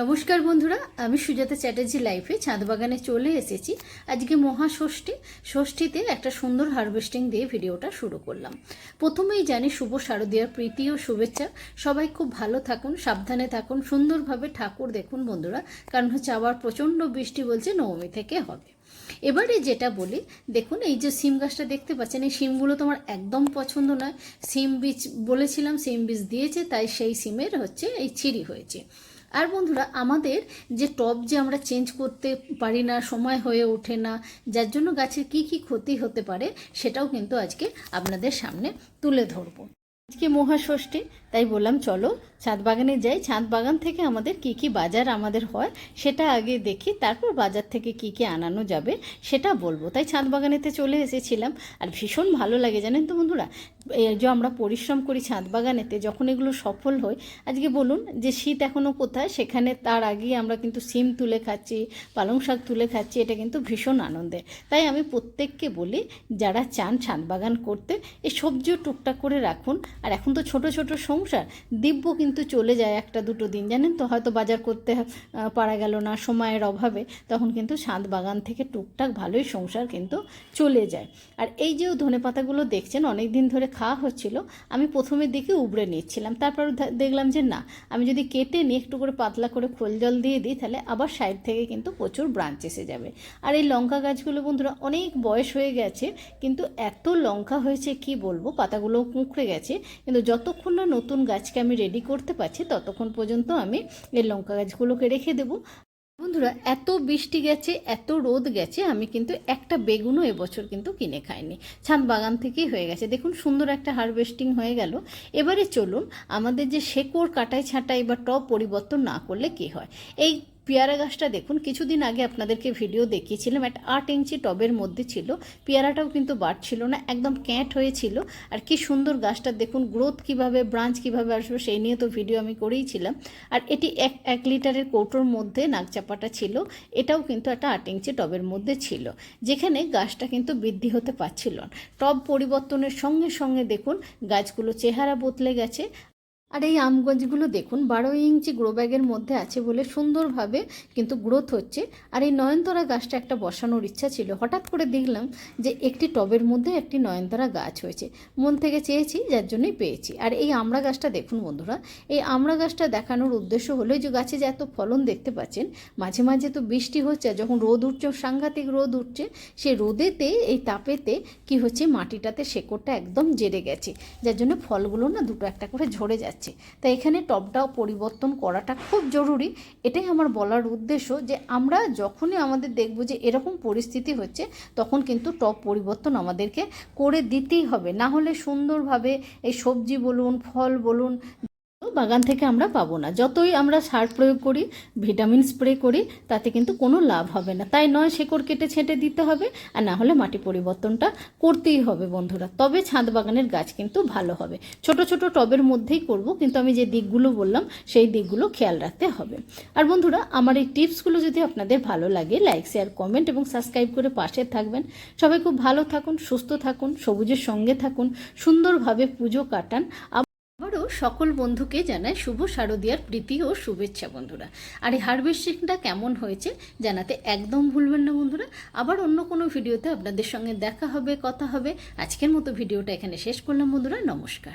নমস্কার বন্ধুরা, আমি সুজাতা চ্যাটার্জি লাইফে ছাদ বাগানে চলে এসেছি। আজকে মহাষষ্ঠী, ষষ্ঠীতে একটা সুন্দর হারভেস্টিং দিয়ে ভিডিওটা শুরু করলাম। প্রথমেই জানি শুভ শারদীয়ার প্রীতি ও শুভেচ্ছা। সবাই খুব ভালো থাকুন, সাবধানে থাকুন, সুন্দরভাবে ঠাকুর দেখুন বন্ধুরা, কারণ হচ্ছে আবার প্রচণ্ড বৃষ্টি বলছে, নবমী থেকে হবে। এবারে যেটা বলি, দেখুন এই যে সিম গাছটা দেখতে পাচ্ছেন, এই সিমগুলো তোমার একদম পছন্দ নয়। সিম বীজ বলেছিলাম, সিম বীজ দিয়েছে, তাই সেই সিমের হচ্ছে এই ছিরি হয়েছে। আর বন্ধুরা, আমাদের যে টব যে আমরা চেঞ্জ করতে পারি না, সময় হয়ে ওঠে না, যার জন্য গাছের কি কি ক্ষতি হতে পারে, সেটাও কিন্তু আজকে আপনাদের সামনে তুলে ধরবো। আজকে মহাষষ্ঠী তাই বললাম, চলো ছাদ বাগানে যাই। ছাদ বাগান থেকে আমাদের কি কি বাজার আমাদের হয় সেটা আগে দেখি, তারপর বাজার থেকে কি কি আনানো যাবে সেটা বলব। তাই ছাদ বাগানেতে চলে এসেছিলাম আর ভীষণ ভালো লাগে, জানেন তো বন্ধুরা? যে আমরা পরিশ্রম করি ছাদ বাগানেতে যখন এগুলো সফল হয়, আজকে বলুন যে শীত এখনও কোথায়? সেখানে তার আগেই আমরা কিন্তু সিম তুলে খাচ্ছি, পালং শাক তুলে খাচ্ছি, এটা কিন্তু ভীষণ আনন্দের তাই আমি প্রত্যেককে বলি, যারা চান ছাদ বাগান করতে, এই সবজিও টুকটাক করে রাখুন। আর এখন তো ছোট ছোট সংসার দিব্য কিন্তু চলে যায় একটা দুটো দিন, জানেন তো? হয়তো বাজার করতে পারা গেল না সময়ের অভাবে, তখন কিন্তু ছাদ বাগান থেকে টুকটাক ভালোই সংসার কিন্তু চলে যায়। আর এই যে ধনে পাতাগুলো দেখছেন, অনেক দিন ধরে খাওয়া হচ্ছিল, আমি প্রথমের দিকে উবড়ে নিচ্ছিলাম। তারপর দেখলাম যে না, আমি যদি কেটে নিয়ে একটু করে পাতলা করে খোল জল দিয়ে দিই, তাহলে আবার সাইড থেকে কিন্তু প্রচুর ব্রাঞ্চ এসে যাবে। আর এই লঙ্কা গাছগুলো বন্ধুরা, অনেক বয়স হয়ে গেছে, কিন্তু এত লঙ্কা হয়েছে, কি বলব? পাতাগুলো কুঁকড়ে গেছে, কিন্তু যতক্ষণ না নতুন গাছকে আমি রেডি করতে পারছি, ততক্ষণ পর্যন্ত আমি এই লঙ্কা গাছগুলোকে রেখে দেবো। বন্ধুরা, এত বৃষ্টি গেছে, এত রোদ গেছে, আমি কিন্তু একটা বেগুনও এবছর কিন্তু কিনে খাইনি। ছাদ বাগান থেকেই হয়ে গেছে। দেখুন, সুন্দর একটা হারভেস্টিং হয়ে গেল। এবারে চলুন, আমাদের যে শেকড়, কাটাই, ছাঁটাই বা টপ পরিবর্তন না করলে কি হয়? এই পেয়ারা গাছটা দেখুন, কিছুদিন আগে আপনাদেরকে ভিডিও দেখিয়েছিলাম, একটা আট ইঞ্চি টবের মধ্যে ছিল, পেয়ারাটাও কিন্তু বাড়ছিল না, একদম ক্যাট হয়েছিল আর কি সুন্দর গাছটা দেখুন গ্রোথ কীভাবে ব্রাঞ্চ কীভাবে আসবে সেই নিয়ে তো ভিডিও আমি করেইছিলাম আর এটি এক এক লিটারের কৌটোর মধ্যে নাকচাপাটা ছিল, এটাও কিন্তু একটা আট ইঞ্চি টবের মধ্যে ছিল, যেখানে গাছটা কিন্তু বৃদ্ধি হতে পারছিল টব পরিবর্তনের সঙ্গে সঙ্গে দেখুন, গাছগুলো চেহারা বদলে গেছে আর এই আম গাছগুলো দেখুন, বারো ইঞ্চি গ্রো ব্যাগের মধ্যে আছে বলে সুন্দরভাবে কিন্তু গ্রোথ হচ্ছে। আর এই নয়নতরা গাছটা একটা বসানোর ইচ্ছা ছিল। হঠাৎ করে দেখলাম যে একটি টবের মধ্যে একটি নয়নতরা গাছ হয়েছে। মন থেকে চেয়েছি, যার জন্যই পেয়েছি। আর এই আমড়া গাছটা দেখুন বন্ধুরা, এই আমড়া গাছটা দেখানোর উদ্দেশ্য হলো যে গাছে যে এত ফলন দেখতে পাচ্ছেন, মাঝে মাঝে তো বৃষ্টি হচ্ছে, যখন রোদ উঠছে, সাংঘাতিক রোদ উঠছে সেই রোদেতে, এই তাপেতে কি হচ্ছে, মাটিটাতে শেকড়টা একদম জেরে গেছে। যার জন্য ফলগুলো না দুটো একটা করে ঝরে যাচ্ছে। তাই এখানে টপটাও পরিবর্তন করাটা খুব জরুরি। এটাই আমার বলার উদ্দেশ্য যে আমরা যখনই আমাদের দেখব যে এরকম পরিস্থিতি হচ্ছে, তখন কিন্তু টপ পরিবর্তন আমাদেরকে করে দিতেই হবে। না হলে সুন্দরভাবে এই সবজি বলুন, ফল বলুন বাগান থেকে আমরা পাবো না। যতই আমরা সার প্রয়োগ করি, ভিটামিন স্প্রে করি, তাতে কিন্তু কোনো লাভ হবে না। তাই নয়, শেকড় কেটে ছেঁটে দিতে হবে, আর না হলে মাটি পরিবর্তনটা করতেই হবে বন্ধুরা। তবে ছাদ বাগানের গাছ কিন্তু ভালো হবে। ছোট ছোট টবের মধ্যেই করব, কিন্তু আমি যে দিকগুলো বললাম, সেই দিকগুলো খেয়াল রাখতে হবে। আর বন্ধুরা, আমার এই টিপসগুলো যদি আপনাদের ভালো লাগে, লাইক, শেয়ার, কমেন্ট এবং সাবস্ক্রাইব করে পাশে থাকবেন। সবাই খুব ভালো থাকুন, সুস্থ থাকুন, সবুজের সঙ্গে থাকুন, সুন্দরভাবে পুজো কাটান। সকল বন্ধুকে জানায় শুভ শারদীয়ার প্রীতি ও শুভেচ্ছা, বন্ধুরা। আর এই হার্ভেস্টিংটা কেমন হয়েছে জানাতে একদম ভুলবেন না, বন্ধুরা। আবার অন্য কোনো ভিডিওতে আপনাদের সঙ্গে দেখা হবে, কথা হবে। আজকের মতো ভিডিওটা এখানে শেষ করলাম, বন্ধুরা। নমস্কার।